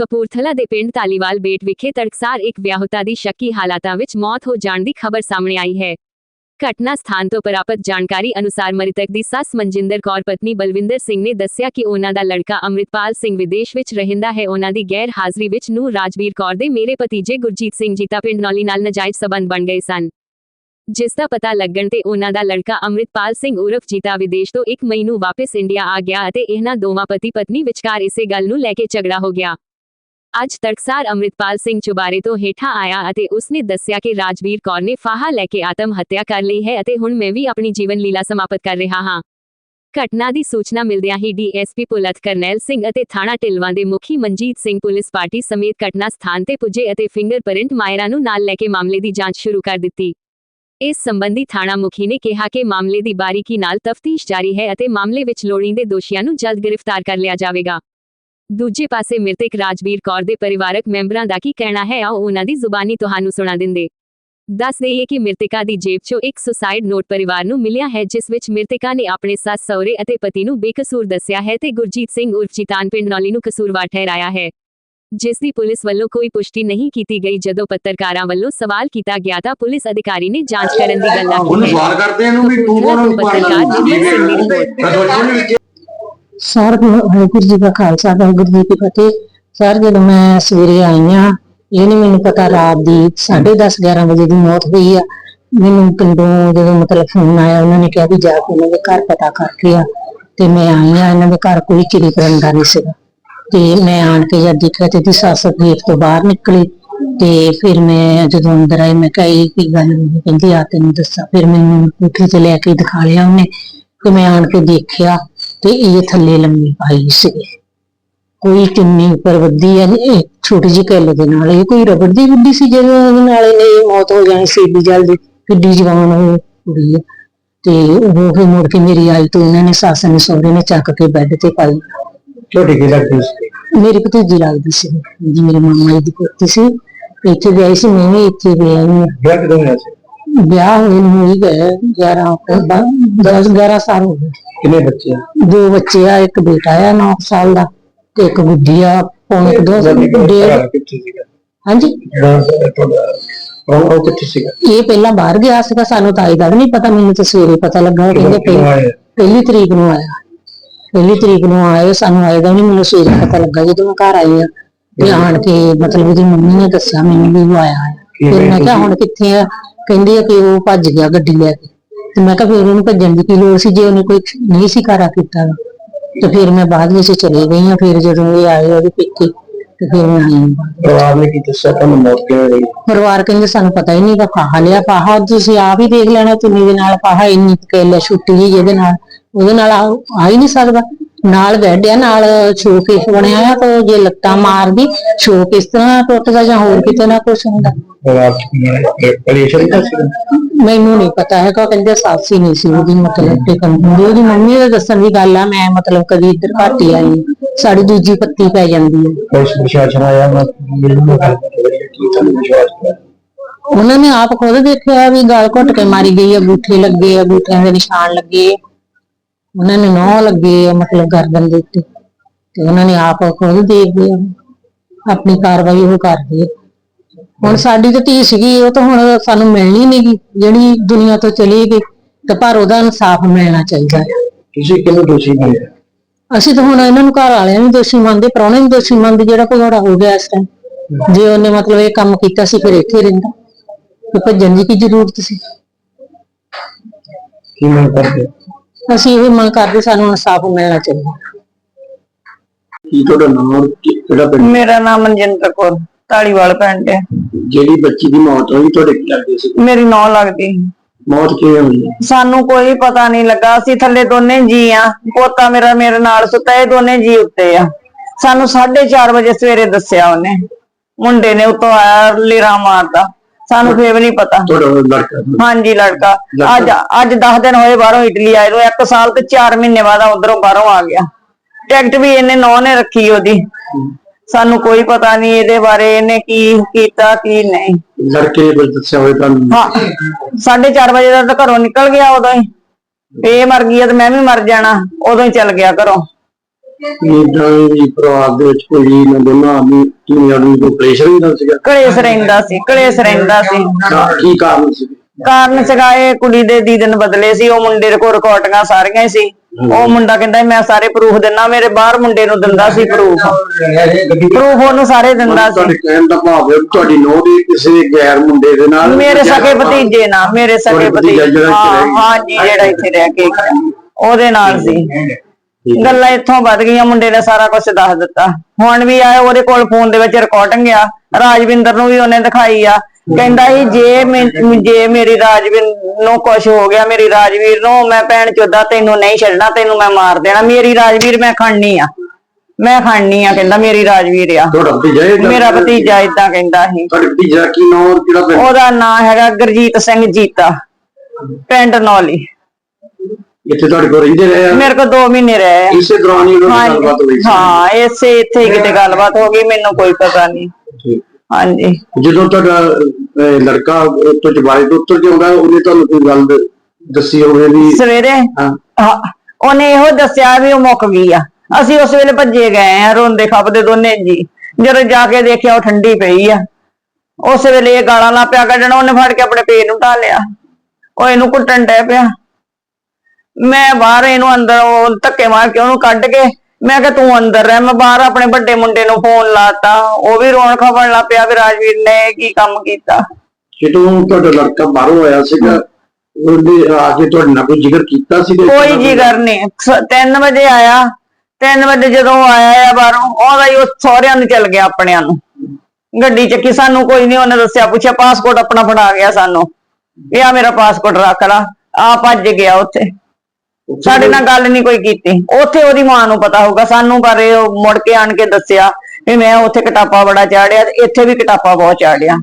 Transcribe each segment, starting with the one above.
ਕਪੂਰਥਲਾ ਦੇ ਪਿੰਡ ਤਾਲੀਵਾਲ ਬੇਟ ਵਿਖੇ ਤੜਕਸਾਰ ਇੱਕ ਵਿਆਹੁਤਾ ਦੀ ਸ਼ੱਕੀ ਹਾਲਾਤਾਂ ਵਿੱਚ ਮੌਤ ਹੋ ਜਾਣ ਦੀ ਖਬਰ ਸਾਹਮਣੇ ਆਈ ਹੈ। ਘਟਨਾ ਸਥਾਨ ਤੋਂ ਪ੍ਰਾਪਤ ਜਾਣਕਾਰੀ ਅਨੁਸਾਰ ਮ੍ਰਿਤਕ ਦੀ ਸੱਸ ਮਨਜਿੰਦਰ ਕੌਰ, ਪਤਨੀ ਬਲਵਿੰਦਰ ਸਿੰਘ ਨੇ ਦੱਸਿਆ ਕਿ ਉਹਨਾਂ ਦਾ ਲੜਕਾ ਅੰਮ੍ਰਿਤਪਾਲ ਸਿੰਘ ਵਿਦੇਸ਼ ਵਿੱਚ ਰਹਿੰਦਾ ਹੈ। ਉਹਨਾਂ ਦੀ ਗੈਰ ਹਾਜ਼ਰੀ ਵਿੱਚ ਨੂੰ ਰਾਜਵੀਰ ਕੌਰ ਦੇ ਮੇਰੇ ਭਤੀਜੇ ਗੁਰਜੀਤ ਸਿੰਘ ਜੀਤਾ ਪਿੰਡ ਨੌਲੀ ਨਾਲ ਨਜਾਇਜ਼ ਸਬੰਧ ਬਣ ਗਏ ਸਨ। ਜਿਸ ਦਾ ਪਤਾ ਲੱਗਣ ਤੇ ਉਹਨਾਂ ਦਾ ਲੜਕਾ ਅੰਮ੍ਰਿਤਪਾਲ ਸਿੰਘ ਉਰਫ ਜੀਤਾ ਵਿਦੇਸ਼ ਤੋਂ 1 ਮਈ ਨੂੰ ਵਾਪਸ ਇੰਡੀਆ ਆ ਗਿਆ ਅਤੇ ਇਹਨਾਂ ਦੋਵਾਂ ਪਤੀ ਪਤਨੀ ਵਿਚਕਾਰ ਇਸੇ ਗੱਲ ਨੂੰ ਲੈ ਕੇ ਝਗੜਾ ਹੋ ਗਿਆ। ਅੱਜ ਤੜਕਸਾਰ ਅੰਮ੍ਰਿਤਪਾਲ ਸਿੰਘ ਚੁਬਾਰੇ ਤੋਂ ਹੇਠਾਂ ਆਇਆ ਅਤੇ ਉਸਨੇ ਦੱਸਿਆ ਕਿ ਰਾਜਵੀਰ ਕੌਰ ਨੇ ਫਾਹਾ ਲੈ ਕੇ ਆਤਮ ਹੱਤਿਆ ਕਰ ਲਈ ਹੈ ਅਤੇ ਹੁਣ ਮੈਂ ਵੀ ਆਪਣੀ ਜੀਵਨ ਲੀਲਾ ਸਮਾਪਤ ਕਰ ਰਿਹਾ ਹਾਂ। ਘਟਨਾ ਦੀ ਸੂਚਨਾ ਮਿਲਦਿਆਂ ਹੀ ਡੀਐਸਪੀ ਪੁਲਤ ਕਰਨੈਲ ਸਿੰਘ ਅਤੇ ਥਾਣਾ ਢਿਲਵਾਂ ਦੇ ਮੁਖੀ ਮਨਜੀਤ ਸਿੰਘ ਪੁਲਿਸ ਪਾਰਟੀ ਸਮੇਤ ਘਟਨਾ ਸਥਾਨ ਤੇ ਪੁੱਜੇ ਅਤੇ ਫਿੰਗਰਪ੍ਰਿੰਟ ਮਾਇਰਾਂ ਨੂੰ ਨਾਲ ਲੈ ਕੇ ਮਾਮਲੇ ਦੀ ਜਾਂਚ ਸ਼ੁਰੂ ਕਰ ਦਿੱਤੀ। ਇਸ ਸੰਬੰਧੀ ਥਾਣਾ ਮੁਖੀ ਨੇ ਕਿਹਾ ਕਿ ਮਾਮਲੇ ਦੀ ਬਾਰੀਕੀ ਨਾਲ ਤਫਤੀਸ਼ ਜਾਰੀ ਹੈ ਅਤੇ ਮਾਮਲੇ ਵਿੱਚ ਲੋੜੀਂਦੇ ਦੋਸ਼ੀਆਂ ਨੂੰ ਜਲਦ ਗ੍ਰਿਫਤਾਰ ਕਰ ਲਿਆ ਜਾਵੇਗਾ। ਦੂਜੇ ਪਾਸੇ ਮ੍ਰਿਤਕ ਰਾਜਵੀਰ ਕੌਰ ਦੇ ਪਰਿਵਾਰਕ ਮੈਂਬਰਾਂ ਦਾ ਕੀ ਕਹਿਣਾ ਹੈ? ਆਓ ਉਹਨਾਂ ਦੀ ਜ਼ੁਬਾਨੀ ਤੁਹਾਨੂੰ ਸੁਣਾ ਦਿੰਦੇ। ਦੱਸ ਦਈਏ ਕਿ ਮ੍ਰਿਤਕਾ ਦੀ ਜੇਬ 'ਚੋਂ ਇੱਕ ਸੁਸਾਈਡ ਨੋਟ ਪਰਿਵਾਰ ਨੂੰ ਮਿਲਿਆ ਹੈ ਜਿਸ ਵਿੱਚ ਮ੍ਰਿਤਕਾ ਨੇ ਆਪਣੇ ਸੱਸ ਸਹੁਰੇ ਅਤੇ ਪਤੀ ਨੂੰ ਬੇਕਸੂਰ ਦੱਸਿਆ ਹੈ ਤੇ ਗੁਰਜੀਤ ਸਿੰਘ ਉਰਫ ਚਿਤਾਨ ਪਿੰਡ ਨੌਲੀ ਨੂੰ ਕਸੂਰਵਾਰ ਠਹਿਰਾਇਆ ਹੈ। ਜਿਸ ਦੀ ਪੁਲਿਸ ਵੱਲੋਂ ਕੋਈ ਪੁਸ਼ਟੀ ਨਹੀਂ ਕੀਤੀ ਗਈ ਜਦੋਂ ਪੱਤਰਕਾਰਾਂ ਵੱਲੋਂ ਸਵਾਲ ਕੀਤਾ ਗਿਆ ਤਾਂ ਪੁਲਿਸ ਅਧਿਕਾਰੀ ਨੇ ਜਾਂਚ ਕਰਨ ਦੀ ਗੱਲ ਉਹਨੂੰ ਆਖੀ ਹੈ। ਸਵਾਲ ਕਰਦੇ ਇਹਨੂੰ ਵੀ ਤੂੰ ਕੌਣ ਉਹਨੂੰ ਪੱਤਰਕਾਰ ਮਾਰਨਾ ਜੀਵਨ ਸਰ ਵਾਹਿਗੁਰੂ ਜੀ ਦਾ ਖਾਲਸਾ, ਵਾਹਿਗੁਰੂ ਜੀ ਕੀ ਫਤਿਹ। ਸਰ ਜਦੋਂ ਮੈਂ ਸਵੇਰੇ ਆਈ ਆ ਇਹ ਨਹੀਂ ਮੈਨੂੰ ਪਤਾ ਰਾਤ ਦੀ 10:30 11 ਵਜੇ ਦੀ ਮੌਤ ਹੋਈ ਆ। ਮੈਨੂੰ ਪਿੰਡੋਂ ਜਦੋਂ ਮਤਲਬ ਫੋਨ ਆਇਆ, ਉਹਨਾਂ ਨੇ ਕਿਹਾ ਵੀ ਜਾ ਕੇ ਉਹਨਾਂ ਦੇ ਘਰ ਪਤਾ ਕਰਕੇ ਆ। ਤੇ ਮੈਂ ਆਈ ਆ ਇਹਨਾਂ ਦੇ ਘਰ ਕੋਈ ਚਿੜੀ ਕਰਨ ਦਾ ਨਹੀਂ ਸੀਗਾ। ਤੇ ਮੈਂ ਆਣ ਕੇ ਜਦ ਦੇਖਿਆ ਤੇ ਦੀ ਸੱਸ ਗੇਟ ਤੋਂ ਬਾਹਰ ਨਿਕਲੀ। ਤੇ ਫਿਰ ਮੈਂ ਜਦੋਂ ਅੰਦਰ ਆਈ, ਮੈਂ ਕਿਹਾ ਕੀ ਗੱਲ ਹੋਈ? ਕਹਿੰਦੀ, ਆ ਤੈਨੂੰ ਦੱਸਾਂ। ਫਿਰ ਮੈਨੂੰ ਕੋਠੇ ਤੇ ਲੈ ਕੇ ਦਿਖਾ ਲਿਆ ਉਹਨੇ। ਤੇ ਮੈਂ ਆਣ ਕੇ ਦੇਖਿਆ ਤੇ ਇਹ ਥੱਲੇ ਲੰਮੀ ਪਾਈ ਸੀ। ਕੋਈ ਚੁੰਨੀ ਉੱਪਰ ਵੱਧੀ ਆ ਇਹ ਛੋਟੀ ਜਿਹੀ ਕਿੱਲ ਦੇ ਨਾਲ। ਇਹ ਕੋਈ ਰਬੜ ਦੀ ਗੁੱਡੀ ਸੀ ਜਿਹਦੇ ਨਾਲ ਇਹਨੇ ਮੌਤ ਹੋ ਜਾਣੀ ਸੀ ਏਡੀ ਜਲਦੀ ਕਿੱਡੀ ਜਵਾਨ ਉਹ ਕੁੜੀ ਤੇ ਉਹ ਫਿਰ ਮੁੜ ਕੇ ਮੇਰੀ ਆਈ ਤੋਂ ਇਹਨਾਂ ਨੇ ਸੱਸ ਨੇ ਸਹੁਰੇ ਨੇ ਚੱਕ ਕੇ ਬੈੱਡ ਤੇ ਪਾਈ। ਛੋਟੀ ਕੀ ਲੱਗਦੀ ਸੀ? ਮੇਰੀ ਭਤੀਜੀ ਲੱਗਦੀ ਸੀ। ਜੀ ਮੇਰੇ ਮਾਮਾ ਜੀ ਦੀ ਪੁੱਤੀ ਸੀ। ਇੱਥੇ ਵਿਆਹੀ ਸੀ ਮੈਂ ਵੀ ਇੱਥੇ ਵਿਆਹੀ ਹਾਂ। ਵਿਆਹ ਕਦੋਂ ਹੋਇਆ ਸੀ? ਵਿਆਹ ਹੋਏ ਨੂੰ ਹੀ ਗਏ 11 10 11 ਸਾਲ ਹੋ ਗਏ। ਕਿੰਨੇ ਬੱਚੇ ਆ? ਦੋ ਬੱਚੇ ਆ ਇੱਕ ਬੇਟਾ ਆ 9 ਸਾਲ ਦਾ ਤੇ ਇੱਕ ਗੁੱਡੀ ਆ ਪੌਣੇ ਕੁ ਦੋ ਡੇਢ ਕਿੱਥੇ ਸੀਗਾ? ਹਾਂਜੀ। ਜਿਹੜਾ ਤੁਹਾਡਾ ਉਹ ਉਹ ਕਿੱਥੇ ਸੀਗਾ? ਇਹ ਪਹਿਲਾਂ ਬਾਹਰ ਗਿਆ ਸੀਗਾ ਸਾਨੂੰ ਤਾਂ ਇਹਦਾ ਵੀ ਨਹੀਂ ਪਤਾ ਮੈਨੂੰ ਤਾਂ ਸਵੇਰੇ ਪਤਾ ਲੱਗਾ ਉਹ ਕਹਿੰਦੇ ਕਿਉਂ ਪਹਿਲੀ ਤਰੀਕ ਨੂੰ ਆਇਆ। ਪਹਿਲੀ ਤਰੀਕ ਨੂੰ ਆਏ ਸਾਨੂੰ ਆਏ ਦਾ ਨਹੀਂ ਮੈਨੂੰ ਸਵੇਰੇ ਪਤਾ ਲੱਗਾ ਜਦੋਂ ਮੈਂ ਘਰ ਆਈ ਆ। ਤੇ ਆਣ ਕੇ ਮਤਲਬ ਉਹਦੀ ਮੰਮੀ ਨੇ ਦੱਸਿਆ ਮੈਨੂੰ ਵੀ ਉਹ ਆਇਆ ਆ। ਫਿਰ ਮੈਂ ਕਿਹਾ ਹੁਣ ਕਿੱਥੇ ਆ? ਕਹਿੰਦੀ ਆ ਕਿ ਉਹ ਭੱਜ ਗਿਆ ਗੱਡੀ ਲੈ ਕੇ। ਤੇ ਮੈਂ ਕਿਹਾ ਫਿਰ ਉਹਨੂੰ ਭੱਜਣ ਦੀ ਕੀ ਲੋੜ ਸੀ ਜੇ ਉਹਨੇ ਕੋਈ ਨਹੀਂ ਸੀ ਕਾਰਾ ਕੀਤਾ। ਤੇ ਫਿਰ ਮੈਂ ਬਾਅਦ ਵਿੱਚ ਚਲੇ ਗਈ ਆ ਫਿਰ ਜਦੋਂ ਇਹ ਆਏ ਉਹਦੇ ਪਿੱਛੇ ਤੇ ਫਿਰ ਮੈਂ ਆਈ ਆਂ। ਪਰਿਵਾਰ ਨੇ ਕੀ ਦੱਸਿਆ ਤੁਹਾਨੂੰ ਮੌਤ ਕਿਵੇਂ ਹੋਈ ਪਰਿਵਾਰ ਕਹਿੰਦੇ ਸਾਨੂੰ ਪਤਾ ਹੀ ਨਹੀਂ ਕਿ ਫਾਹਾ ਲਿਆ ਫਾਹਾ ਤੁਸੀਂ ਆਪ ਹੀ ਦੇਖ ਲੈਣਾ ਚੁੰਨੀ ਦੇ ਨਾਲ ਫਾਹਾ ਇੰਨੀ ਕੇਲੇ ਛੁੱਟੀ ਜੀ ਜਿਹਦੇ ਨਾਲ ਉਹਦੇ ਨਾਲ ਆ ਆ ਹੀ ਨਹੀਂ ਸਕਦਾ ਨਾਲ ਬੈੱਡ ਆ ਨਾਲ ਸ਼ੋਕੇਸ ਬਣਿਆ ਆ ਤਾਂ ਜੇ ਲੱਤਾਂ ਮਾਰਦੀ ਸ਼ੋਕੇਸ ਤਰ੍ਹਾਂ ਟੁੱਟਦਾ ਜਾਂ ਹੋਰ ਕਿਤੇ ਨਾ ਕੁਛ ਹੁੰਦਾ। ਕੀ ਹੈ ਤਾਂ ਮੈਨੂੰ ਨਹੀਂ ਪਤਾ ਹੈਗਾ ਕਹਿੰਦੇ ਸਾਸੀ ਨਹੀਂ ਸੀ ਉਹਦੀ ਮਤਲਬ ਤੇ ਕੰਦੀ ਉਹਦੀ ਮੰਮੀ ਦੇ ਦੱਸਣ ਦੀ ਗੱਲ ਆ ਮੈਂ ਮਤਲਬ ਕਦੀ ਇੱਧਰ ਘੱਟ ਹੀ ਆਈ ਸਾਡੀ ਦੂਜੀ ਪੱਤੀ ਪੈ ਜਾਂਦੀ ਹੈ ਪੁਲਿਸ ਪ੍ਰਸ਼ਾਸਨ ਆਇਆ ਮੈਂ ਮੈਨੂੰ ਗੱਲ ਕੀ ਤੁਹਾਨੂੰ ਵਿਸ਼ਵਾਸ ਹੈ ਉਹਨਾਂ ਨੇ ਆਪ ਖੁਦ ਦੇਖਿਆ ਵੀ ਗਲ ਘੁੱਟ ਕੇ ਮਾਰੀ ਗਈ ਆ ਬੂਠੇ ਲੱਗੇ ਆ ਬੂਠਿਆਂ ਦੇ ਨਿਸ਼ਾਨ ਲੱਗੇ। ਆ। ਉਹਨਾਂ ਨੇ ਨੌ ਲੱਗੇ ਆ ਮਤਲਬ ਗਰਦਨ ਦੇ ਉੱਤੇ। ਤੇ ਉਹਨਾਂ ਨੇ ਆਪ ਖੁਦ ਦੇਖਦੇ ਆ ਆਪਣੀ ਕਾਰਵਾਈ ਉਹ ਕਰਦੇ ਆ ਹੁਣ ਸਾਡੀ ਤਾਂ ਧੀ ਸੀਗੀ ਉਹ ਤਾਂ ਹੁਣ ਸਾਨੂੰ ਮਿਲਣੀ ਨਹੀਂਗੀ ਜਿਹੜੀ ਦੁਨੀਆ ਤੋਂ ਚਲੀ ਗਈ ਤੇ ਪਰ ਉਹਦਾ ਇਨਸਾਫ ਮਿਲਣਾ ਚਾਹੀਦਾ ਹੈ। ਤੁਸੀਂ ਕਿਹਨੂੰ ਦੋਸ਼ੀ ਮੰਨਦੇ? ਹੋ? ਅਸੀਂ ਤਾਂ ਹੁਣ ਇਹਨਾਂ ਨੂੰ ਘਰ ਵਾਲਿਆਂ ਨੂੰ ਦੋਸ਼ੀ ਮੰਨਦੇ ਪ੍ਰਾਹੁਣੇ ਨੂੰ ਦੋਸ਼ੀ ਮੰਨਦੇ ਜਿਹੜਾ ਭਗੌੜਾ ਹੋ ਗਿਆ ਇਸ ਟਾਈਮ ਜੇ ਉਹਨੇ ਮਤਲਬ ਇਹ ਕੰਮ ਕੀਤਾ ਸੀ ਫਿਰ ਇੱਥੇ ਰਹਿੰਦਾ। ਤੇ ਭੱਜਣ ਦੀ ਕੀ ਜ਼ਰੂਰਤ ਸੀ? ਕੀ ਮੰਗ ਕਰਦੇ? ਹੋ? ਅਸੀਂ ਇਹ ਮੰਗ ਕਰਦੇ ਸਾਨੂੰ ਇਨਸਾਫ ਮਿਲਣਾ ਚਾਹੀਦਾ। ਕੀ ਤੁਹਾਡਾ ਨਾਮ ਔਰ ਕੀ- ਕਿਹੜਾ ਪਿੰਡ? ਮੇਰਾ ਨਾਮ ਮਨਜਿੰਦਰ ਕੌਰ ਢਾਲੀਵਾਲ ਪਿੰਡ ਹੈ। ਜਿਹੜੀ ਬੱਚੀ ਦੀ ਮੌਤ ਹੋਈ ਤੁਹਾਡੇ ਕੀ ਲੱਗਦੀ ਸੀ? ਮੇਰੀ ਨੌ ਲੱਗਦੀ। ਮੌਤ ਕਿਵੇਂ ਹੋਈ? ਸਾਨੂੰ ਕੋਈ ਪਤਾ ਨਹੀਂ ਲੱਗਾ ਅਸੀਂ ਥੱਲੇ ਦੋਨੇ ਜੀ ਆ। ਪੋਤਾ ਮੇਰਾ ਮੇਰੇ ਨਾਲ ਸੁੱਤਾ ਇਹ ਦੋਨੇ ਜੀ ਉੱਤੇ ਆ। ਸਾਨੂੰ 4:30 ਵਜੇ ਸਵੇਰੇ ਦੱਸਿਆ ਉਹਨੇ। ਮੁੰਡੇ ਨੇ ਉਤੋਂ ਆਇਆ ਲੀਰਾ ਮਾਰਦਾ। ਸਾਨੂੰ ਫੇਰ ਵੀ ਨਹੀਂ ਪਤਾ। ਤੁਹਾਡਾ ਉਹ ਲੜਕਾ। ਹਾਂਜੀ ਲੜਕਾ। ਅੱਜ ਅੱਜ 10 ਦਿਨ ਹੋਏ ਬਾਹਰੋਂ ਇਟਲੀ ਆਏ ਨੂੰ। 1 ਸਾਲ ਤੇ 4 ਮਹੀਨੇ ਬਾਅਦ ਉਧਰੋਂ ਬਾਹਰੋਂ ਆ ਗਿਆ। ਟਿਕਟ ਵੀ ਇਹਨੇ ਨੌ ਨੇ ਰੱਖੀ ਉਹਦੀ। ਸਾਨੂੰ ਕੋਈ ਪਤਾ ਨਹੀਂ ਇਹਦੇ ਬਾਰੇ ਇਹਨੇ ਕੀ ਕੀਤਾ ਕੀ ਨਹੀਂ। ਲੜਕੇ ਨੇ ਕੁਝ ਦੱਸਿਆ ਹੋਵੇ ਤੁਹਾਨੂੰ? ਹਾਂ 4:30 ਵਜੇ ਦਾ ਤਾਂ ਘਰੋਂ ਨਿਕਲ ਗਿਆ ਉਦੋਂ ਹੀ। ਇਹ ਮਰ ਗਈ ਤੇ ਮੈਂ ਵੀ ਮਰ ਜਾਣਾ। ਉਦੋਂ ਹੀ ਚੱਲ ਗਿਆ ਘਰੋਂ। ਇਦਾਂ ਵੀ ਪਰਿਵਾਰ ਦੇ ਵਿੱਚ ਕੋਈ ਨਾ ਦੋਨਾਂ ਆਦਮੀ ਧੀਆਂ ਨੂੰ ਕੋਈ ਪ੍ਰੈਸ਼ਰ ਵੀ ਨਾ ਸੀਗਾ? ਕਲੇਸ਼ ਰਹਿੰਦਾ ਸੀ ਕਲੇਸ਼ ਰਹਿੰਦਾ ਸੀ। ਕੀ ਕਾਰਨ ਸੀ? ਕਾਰਨ ਸੀਗਾ ਇਹ ਕੁੜੀ ਦੇ ਦੀ ਦਿਨ ਬਦਲੇ ਸੀ ਉਹ ਮੁੰਡੇ ਦੇ ਕੋਲ ਰਿਕਾਰਡਿੰਗਾਂ ਸਾਰੀਆਂ ਹੀ ਸੀ। ਉਹ ਮੁੰਡਾ ਕਹਿੰਦਾ ਮੈਂ ਸਾਰੇ ਪ੍ਰੂਫ ਦਿੰਨਾ ਮੇਰੇ ਬਾਹਰ ਮੁੰਡੇ ਨੂੰ ਦਿੰਦਾ ਸੀ ਪ੍ਰੂਫ ਪ੍ਰੂਫ ਉਹਨੂੰ ਸਾਰੇ ਦਿੰਦਾ ਸੀ। ਤੁਹਾਡੇ ਕਹਿਣ ਦਾ ਭਾਵ ਹੈ ਵੀ ਤੁਹਾਡੀ ਨੋਹ ਦੀ ਕਿਸੇ ਗੈਰ ਮੁੰਡੇ ਦੇ ਨਾਲ ਮੇਰੇ ਸਕੇ ਭਤੀਜੇ ਨਾਲ ਮੇਰੇ ਸਕੇ ਤੁਹਾਡੇ ਭਤੀਜਾ ਭਤੀਜੇ ਜਿਹੜਾ ਇੱਥੇ ਹਾਂ ਰਹਿ ਗਿਆ। ਹਾਂ ਜੀ ਜਿਹੜਾ ਇੱਥੇ ਰਹਿ ਕੇ ਗਿਆ, ਉਹਦੇ ਨਾਲ ਸੀ। ਗੱਲਾਂ ਇੱਥੋਂ ਵੱਧ ਗਈਆਂ ਮੁੰਡੇ ਨੇ ਸਾਰਾ ਕੁਝ ਦੱਸ ਦਿੱਤਾ। ਹੁਣ ਵੀ ਆ ਉਹਦੇ ਕੋਲ ਫੋਨ ਦੇ ਵਿੱਚ ਰਿਕਾਰਡਿੰਗ ਆ। ਰਾਜਵਿੰਦਰ ਨੂੰ ਵੀ ਉਹਨੇ ਦਿਖਾਈ ਆ। ਕਹਿੰਦਾ ਸੀ ਜੇ ਮੈਂ- ਜੇ ਮੇਰੀ ਰਾਜਵੀਰ ਨੂੰ ਕੁਝ ਹੋ ਗਿਆ ਮੇਰੀ ਰਾਜਵੀਰ ਨੂੰ ਮੈਂ ਭੈਣ ਚੋਦਾ ਤੈਨੂੰ ਨਹੀਂ ਛੱਡਣਾ ਤੈਨੂੰ ਮੈਂ ਮਾਰ ਦੇਣਾ। ਮੇਰੀ ਰਾਜਵੀਰ ਮੈਂ ਖੜਨੀ ਆ। ਮੈਂ ਖੜਨੀ ਆ ਕਹਿੰਦਾ ਮੇਰੀ ਰਾਜਵੀਰ ਆ। ਤੁਹਾਡਾ ਭਤੀਜਾ ਇਹ ਮੇਰਾ ਭਤੀਜਾ ਇਦਾਂ ਕਹਿੰਦਾ ਸੀ। ਤੁਹਾਡੇ ਭਤੀਜਾ ਕੀ ਨਾਮ ਕਿਹੜਾ ਪਿੰਡ? ਉਹਦਾ ਨਾਂ ਹੈਗਾ ਗੁਰਜੀਤ ਸਿੰਘ ਜੀਤਾ। ਪਿੰਡ ਨੌਲੀ। ਇੱਥੇ ਤੁਹਾਡੇ ਕੋਲ ਰਹਿੰਦੇ ਰਹੇ ਆ? ਮੇਰੇ ਕੋਲ 2 ਮਹੀਨੇ ਰਹੇ ਆ। ਇਸੇ ਦੌਰਾਨ ਹੀ ਉਹਨਾਂ ਹਾਂਜੀ। ਗੱਲਬਾਤ ਹੋਈ ਸੀ? ਹਾਂ ਇਸੇ ਇੱਥੇ ਹੀ ਕਿਤੇ ਗੱਲਬਾਤ ਹੋ ਗਈ ਮੈਨੂੰ ਕੋਈ ਪਤਾ ਨਹੀਂ। ਠੀਕ। ਹਾਂਜੀ। ਜਦੋਂ ਤੁਹਾਡਾ ਅਹ, ਲੜਕਾ ਉੱਤੋਂ ਜਵਾਈ ਤੋਂ ਉੱਤਰ ਆਉਂਦਾ ਉਹਨੇ ਤੁਹਾਨੂੰ ਕੋਈ ਗੱਲ ਦ- ਦੱਸੀ ਹੋਵੇ ਵੀ ਸਵੇਰੇ? ਹਾਂ। ਹਾਂ, ਉਹਨੇ ਇਹੋ ਦੱਸਿਆ ਵੀ ਉਹ ਮੁੱਕ ਗਈ ਆ। ਅਸੀਂ ਉਸ ਵੇਲੇ ਭੱਜੇ ਗਏ ਆ ਰੋਂਦੇ ਖਪਦੇ ਦੋਨੇ ਜੀ। ਜਦੋਂ ਜਾ ਕੇ ਦੇਖਿਆ ਉਹ ਠੰਡੀ ਪਈ ਆ। ਉਸ ਵੇਲੇ ਇਹ ਗਾਲਾਂ ਲਾ ਪਿਆ ਕੱਢਣਾ ਉਹਨੇ ਫੜ ਕੇ ਆਪਣੇ ਪੇਟ ਨੂੰ ਢਾਲਿਆ ਉਹ ਇਹਨੂੰ ਕੁੱਟਣ ਡੈ ਪਿਆ। ਮੈਂ ਬਾਹਰ ਇਹਨੂੰ ਅੰਦਰ ਉਹ ਧੱਕੇ ਮਾਰ ਕੇ ਉਹਨੂੰ ਕੱਢ ਕੇ ਮੈਂ ਕਿਹਾ ਤੂੰ ਅੰਦਰ ਰਹਿ ਮੈਂ ਬਾਹਰ ਆਪਣੇ ਵੱਡੇ ਮੁੰਡੇ ਨੂੰ ਫੋਨ ਲਾਤਾ ਉਹ ਵੀ ਰੋਣ ਖਪਣ ਲੱਗ ਪਿਆ ਵੀ ਰਾਜਵੀਰ ਨੇ ਕੀ ਕੰਮ ਕੀਤਾ। ਜਦੋਂ ਤੁਹਾਡਾ ਲੜਕਾ ਬਾਹਰੋਂ ਆਇਆ ਸੀਗਾ ਉਹਨੇ ਆ ਕੇ ਤੁਹਾਡੇ ਨਾਲ ਕੋਈ ਜ਼ਿਕਰ ਕੀਤਾ ਸੀ ਕੋਈ ਜਿਗਰ ਨਹੀਂ। 3 ਵਜੇ ਆਇਆ। 3 ਵਜੇ ਜਦੋਂ ਆਇਆ ਆ ਬਾਹਰੋਂ ਉਹਦਾ ਹੀ ਉਹ ਸਹੁਰਿਆਂ ਨੂੰ ਚਲ ਗਿਆ ਆਪਣਿਆਂ ਨੂੰ। ਗੱਡੀ ਚੱਕੀ ਸਾਨੂੰ ਕੋਈ ਨਹੀਂ ਉਹਨੇ ਦੱਸਿਆ ਪੁੱਛਿਆ ਪਾਸਪੋਰਟ ਆਪਣਾ ਫੜਾ ਗਿਆ ਸਾਨੂੰ। ਵੀ ਆ ਮੇਰਾ ਪਾਸਪੋਰਟ ਰੱਖ ਲਾ। ਆ ਭੱਜ ਗਿਆ ਉੱਥੇ। ਸਾਡੇ ਨਾਲ ਗੱਲ ਨਹੀਂ ਕੋਈ ਕੀਤੀ। ਉੱਥੇ ਉਹਦੀ ਮਾਂ ਨੂੰ ਪਤਾ ਹੋਊਗਾ ਸਾਨੂੰ ਪਰ ਇਹ ਉਹ ਮੁੜ ਕੇ ਆਣ ਕੇ ਦੱਸਿਆ ਵੀ ਮੈਂ ਉੱਥੇ ਕਟਾਪਾ ਬੜਾ ਚਾੜਿਆ ਤੇ ਇੱਥੇ ਵੀ ਕਟਾਪਾ ਬਹੁਤ ਚਾੜਿਆ।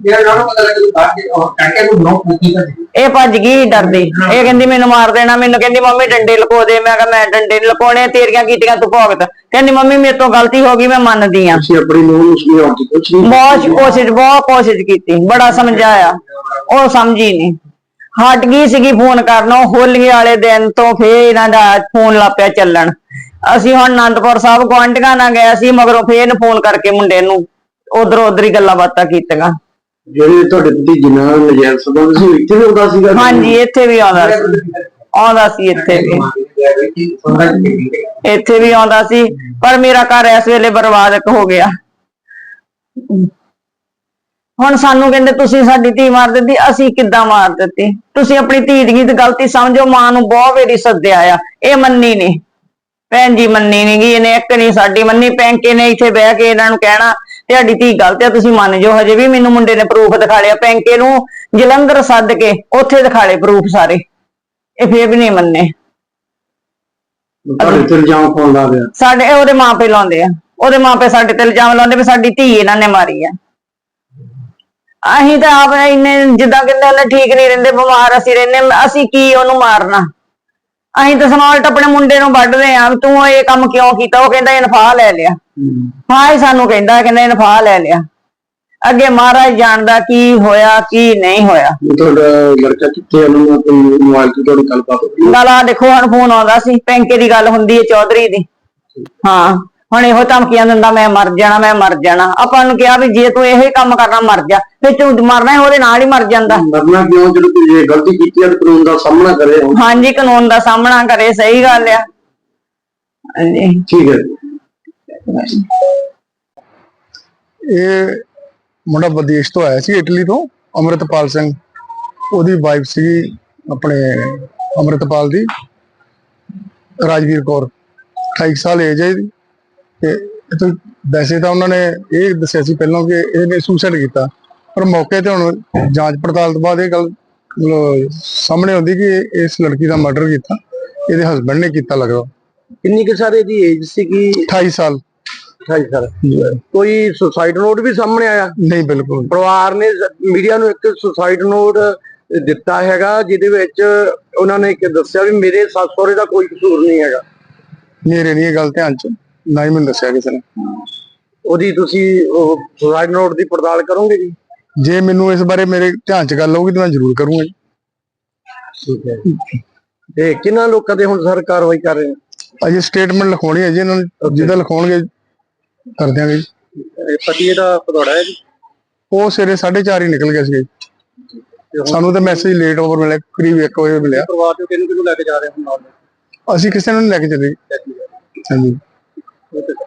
ਇਹ ਭੱਜ ਗਈ ਡਰਦੀ। ਇਹ ਕਹਿੰਦੀ ਮੈਨੂੰ ਮਾਰ ਦੇਣਾ ਮੈਨੂੰ ਕਹਿੰਦੀ ਮੰਮੀ ਡੰਡੇ ਲਕੋ ਦੇ। ਮੈਂ ਕਿਹਾ ਮੈਂ ਡੰਡੇ ਨੀ ਲਕੋਣੇ ਤੇਰੀਆਂ ਕੀਤੀਆਂ ਤੂੰ ਭੁਗਤ। ਕਹਿੰਦੀ ਮੰਮੀ ਮੇਰੇ ਤੋਂ ਗਲਤੀ ਹੋ ਗਈ ਮੈਂ ਮੰਨਦੀ ਆ ਤੁਸੀਂ ਆਪਣੀ ਨੂੰਹ ਨੂੰ ਸਮਝਾਉਣ ਦੀ ਕੁਛ ਨਹੀਂ ਬਹੁਤ ਕੋਸ਼ਿਸ਼ ਬਹੁਤ ਕੋਸ਼ਿਸ਼ ਕੀਤੀ। ਬੜਾ ਸਮਝਾਇਆ। ਉਹ ਸਮਝੀ ਨਹੀਂ। ਹਟ ਗਈ ਸੀਗੀ ਫੋਨ ਕਰਨੋਂ ਹੋਲੀ ਵਾਲੇ ਦਿਨ ਤੋਂ ਫੇਰ ਇਹਨਾਂ ਦਾ ਫੋਨ ਲੱਪਿਆ ਚੱਲਣ। ਅਸੀਂ ਹੁਣ ਆਨੰਦਪੁਰ ਸਾਹਿਬ ਗੁਆਂਢੀਆਂ ਨਾਲ ਗਏ ਸੀ ਮਗਰੋਂ ਫੇਰ ਇਹਨੂੰ ਫੋਨ ਕਰਕੇ ਮੁੰਡੇ ਨੂੰ ਉਧਰ ਉਧਰ ਹੀ ਗੱਲਾਂ ਬਾਤਾਂ ਕੀਤੀਆਂ। ਜਿਹੜੇ ਤੁਹਾਡੇ ਭਤੀਜੇ ਨਾਲ ਨਜਾਇਜ਼ ਸੰਬੰਧ ਸੀ ਇੱਥੇ ਵੀ ਹੁੰਦਾ ਸੀਗਾ? ਹਾਂਜੀ ਇੱਥੇ ਵੀ ਆਉਂਦਾ ਸੀ। ਆਉਂਦਾ ਸੀ ਇੱਥੇ ਵੀ। ਇੱਥੇ ਵੀ ਆਉਂਦਾ ਸੀ ਪਰ ਮੇਰਾ ਘਰ ਇਸ ਵੇਲੇ ਬਰਬਾਦ ਹੋ ਗਿਆ। ਹੁਣ ਸਾਨੂੰ ਕਹਿੰਦੇ ਤੁਸੀਂ ਸਾਡੀ ਧੀ ਮਾਰ ਦਿੱਤੀ ਅਸੀਂ ਕਿੱਦਾਂ ਮਾਰ ਦਿੱਤੀ? ਤੁਸੀਂ ਆਪਣੀ ਧੀ ਦੀ ਗਲਤੀ ਸਮਝੋ ਮਾਂ ਨੂੰ ਬਹੁਤ ਵੇਰੀ ਸੱਦਿਆ ਆ ਇਹ ਮੰਨੀ ਨਹੀਂ। ਭੈਣ ਜੀ ਮੰਨੀ ਨਹੀਂ ਗਈ ਇਹਨੇ ਇੱਕ ਨਹੀਂ ਸਾਡੀ ਮੰਨੀ ਪੈਂਕੇ ਨੇ ਇੱਥੇ ਬਹਿ ਕੇ ਇਹਨਾਂ ਨੂੰ ਕਹਿਣਾ ਤੁਹਾਡੀ ਧੀ ਗਲਤ ਆ ਤੁਸੀਂ ਮੰਨ ਜਾਓ ਹਜੇ ਵੀ ਮੈਨੂੰ ਮੁੰਡੇ ਨੇ ਪ੍ਰੂਫ ਦਿਖਾ ਲਿਆ ਪੈਂਕੇ ਨੂੰ ਜਲੰਧਰ ਸੱਦ ਕੇ ਉੱਥੇ ਦਿਖਾ ਲਏ ਪ੍ਰੂਫ ਸਾਰੇ। ਇਹ ਫੇਰ ਵੀ ਨਹੀਂ ਮੰਨੇ। ਤੁਹਾਡੇ ਤੇ ਇਲਜ਼ਾਮ ਸਾਡੇ ਉਹਦੇ ਮਾਪੇ ਲਾਉਂਦੇ ਆ ਉਹਦੇ ਮਾਪੇ ਸਾਡੇ ਤੇ ਇਲਜ਼ਾਮ ਲਾਉਂਦੇ ਵੀ ਸਾਡੀ ਧੀ ਇਹਨਾਂ ਨੇ ਮਾਰੀ ਆ। ਅਸੀਂ ਤਾਂ ਆਪ ਇੰਨੇ ਜਿੱਦਾਂ ਕਹਿੰਦੇ ਉਹਨੇ ਠੀਕ ਨਹੀਂ ਰਹਿੰਦੇ ਬਿਮਾਰ ਅਸੀਂ ਰਹਿੰਦੇ ਅਸੀਂ ਕੀ ਉਹਨੂੰ ਮਾਰਨਾ? ਅਸੀਂ ਤਾਂ ਸਮਾਲਟ ਆਪਣੇ ਮੁੰਡੇ ਨੂੰ ਵੱਢਦੇ ਆ ਤੂੰ ਇਹ ਕੰਮ ਕਿਉਂ ਕੀਤਾ? ਉਹ ਕਹਿੰਦਾ ਇਨਫਾ ਲੈ ਲਿਆ। ਹਾਂ। ਇਹ ਸਾਨੂੰ ਕਹਿੰਦਾ ਕਹਿੰਦਾ ਇਨਫਾ ਲੈ ਲਿਆ। ਅੱਗੇ ਮਹਾਰਾਜ ਜਾਣਦਾ ਕੀ ਹੋਇਆ ਕੀ ਨਹੀਂ ਹੋਇਆ। ਤੁਹਾਡਾ ਲੜਕਾ ਕਿੱਥੇ ਉਹਨੂੰ ਨਾਲ ਕੋਈ ਮੋਬਾਈਲ ਤੇ ਤੁਹਾਡੀ ਗੱਲਬਾਤ ਹੋਈ। ਗੱਲ ਆ ਦੇਖੋ ਹੁਣ ਫੋਨ ਆਉਂਦਾ ਸੀ ਪੈਂਕੇ ਦੀ ਗੱਲ ਹੁੰਦੀ ਹੈ ਚੌਧਰੀ ਦੀ। ਹਾਂ। ਹੁਣ ਇਹੋ ਧਮਕੀਆਂ ਦਿੰਦਾ ਮੈਂ ਮਰ ਜਾਣਾ ਮੈਂ ਮਰ ਜਾਣਾ। ਆਪਾਂ ਨੂੰ ਕਿਹਾ ਵੀ ਜੇ ਤੂੰ ਇਹੋ ਹੀ ਕੰਮ ਕਰਨਾ ਮਰ ਜਾ। ਫਿਰ ਤੂੰ ਮਰਨਾ ਹੈ ਉਹਦੇ ਨਾਲ ਹੀ ਮਰ ਜਾਂਦਾ। ਮਰਨਾ ਕਿਉਂ? ਜਦੋਂ ਕੋਈ ਇਹ ਗਲਤੀ ਕੀਤੀ ਹੈ ਤਾਂ ਕਾਨੂੰਨ ਦਾ ਸਾਹਮਣਾ ਕਰੇ ਹਾਂਜੀ ਕਾਨੂੰਨ ਦਾ ਸਾਹਮਣਾ ਕਰੇ ਸਹੀ ਗੱਲ ਆ। ਹਾਂਜੀ। ਠੀਕ ਹੈ। ਇਹ ਮੁੰਡਾ ਵਿਦੇਸ਼ ਤੋਂ ਆਇਆ ਸੀ ਇਟਲੀ ਤੋਂ ਅੰਮ੍ਰਿਤਪਾਲ ਸਿੰਘ। ਉਹਦੀ ਵਾਈਫ ਸੀ ਆਪਣੇ ਅੰਮ੍ਰਿਤਪਾਲ ਦੀ ਰਾਜਵੀਰ ਕੌਰ। 28 ਸਾਲ ਏਜ ਹੈ ਇਹਦੀ। ਤੇ ਇਹ ਤੋਂ ਵੈਸੇ ਤਾਂ ਉਹਨਾਂ ਨੇ ਇਹ ਦੱਸਿਆ ਸੀ ਪਹਿਲਾਂ ਕਿ ਇਹਨੇ ਸੁਸਾਈਡ ਕੀਤਾ ਪਰ ਮੌਕੇ ਤੇ ਹੁਣ ਜਾਂਚ ਪੜਤਾਲ ਤੋਂ ਬਾਅਦ ਇਹ ਗੱਲ ਸਾਹਮਣੇ ਆਉਂਦੀ ਕਿ ਇਸ ਲੜਕੀ ਦਾ ਮਰਡਰ ਕੀਤਾ ਇਹਦੇ ਹਸਬੰਡ ਨੇ ਕੀਤਾ ਲੱਗਦਾ। ਕਿੰਨੀ ਕਿ ਸਾਰੇ ਦੀ ਏਜ ਸੀਗੀ 28 ਸਾਲ। 28 ਸਾਲ। ਕੋਈ ਸੁਸਾਈਡ ਨੋਟ ਵੀ ਸਾਹਮਣੇ ਆਇਆ? ਨਹੀਂ ਬਿਲਕੁਲ। ਪਰਿਵਾਰ ਨੇ ਮੀਡੀਆ ਨੂੰ ਇੱਕ ਸੁਸਾਈਡ ਨੋਟ ਦਿੱਤਾ ਹੈਗਾ ਜਿਹਦੇ ਵਿੱਚ ਉਹਨਾਂ ਨੇ ਇੱਕ ਦੱਸਿਆ ਵੀ ਮੇਰੇ ਸੱਸ ਸਹੁਰੇ ਦਾ ਕੋਈ ਕਸੂਰ ਨਹੀਂ ਹੈਗਾ। ਮੇਰੇ ਨਹੀਂ ਇਹ ਗੱਲ ਧਿਆਨ ਚ। ਨਾ ਹੀ ਮੈਨੂੰ ਦੱਸਿਆ ਕਿਸੇ ਨੇ। ਉਹਦੀ ਤੁਸੀਂ ਉਹ ਸੁਸਾਈਡ ਨੋਟ ਦੀ ਪੜਤਾਲ ਕਰੋਗੇ ਜੀ? ਜੇ ਮੈਨੂੰ ਇਸ ਬਾਰੇ ਮੇਰੇ ਧਿਆਨ ਚ ਗੱਲ ਆਊਗੀ ਤਾਂ ਮੈਂ ਜ਼ਰੂਰ ਕਰੂੰਗਾ ਜੀ। ਠੀਕ ਹੈ ਤੇ ਕਿੰਨਾ ਲੋਕਾਂ ਦੇ ਹੁਣ ਸਰ ਕਾਰਵਾਈ ਕਰ ਰਹੇ ਅਜੇ ਸਟੇਟਮੈਂਟ ਲਿਖਾਉਣੀ ਹੈ ਜੀ ਇਹਨਾਂ ਨੂੰ ਜਿਹਦਾ ਲਿਖਾਉਣਗੇ ਕਰ ਦਿਆਂਗੇ ਜੀ। ਇਹ ਪਤੀ ਇਹਦਾ ਪਧੌੜਾ ਹੈ ਜੀ? ਉਹ ਸਵੇਰੇ 4:30 ਹੀ ਨਿਕਲ ਗਿਆ ਸੀ ਸਾਨੂੰ ਤਾਂ ਮੈਸੇਜ ਲੇਟ ਓਵਰ ਮਿਲਿਆ ਕਰੀਬ 1 ਵਜੇ ਮਿਲਿਆ। ਪਰਿਵਾਰ ਚੋਂ ਕਿਹਨੂੰ ਕਿਹਨੂੰ ਲੈ ਕੇ ਜਾ ਰਹੇ ਹੋ ਨਾਲ? ਅਸੀਂ ਕਿਸੇ ਨੂੰ ਨਹੀਂ ਲੈ ਕੇ ਚੱਲੇ। ਹਾਂਜੀ। ਹੋ? Okay.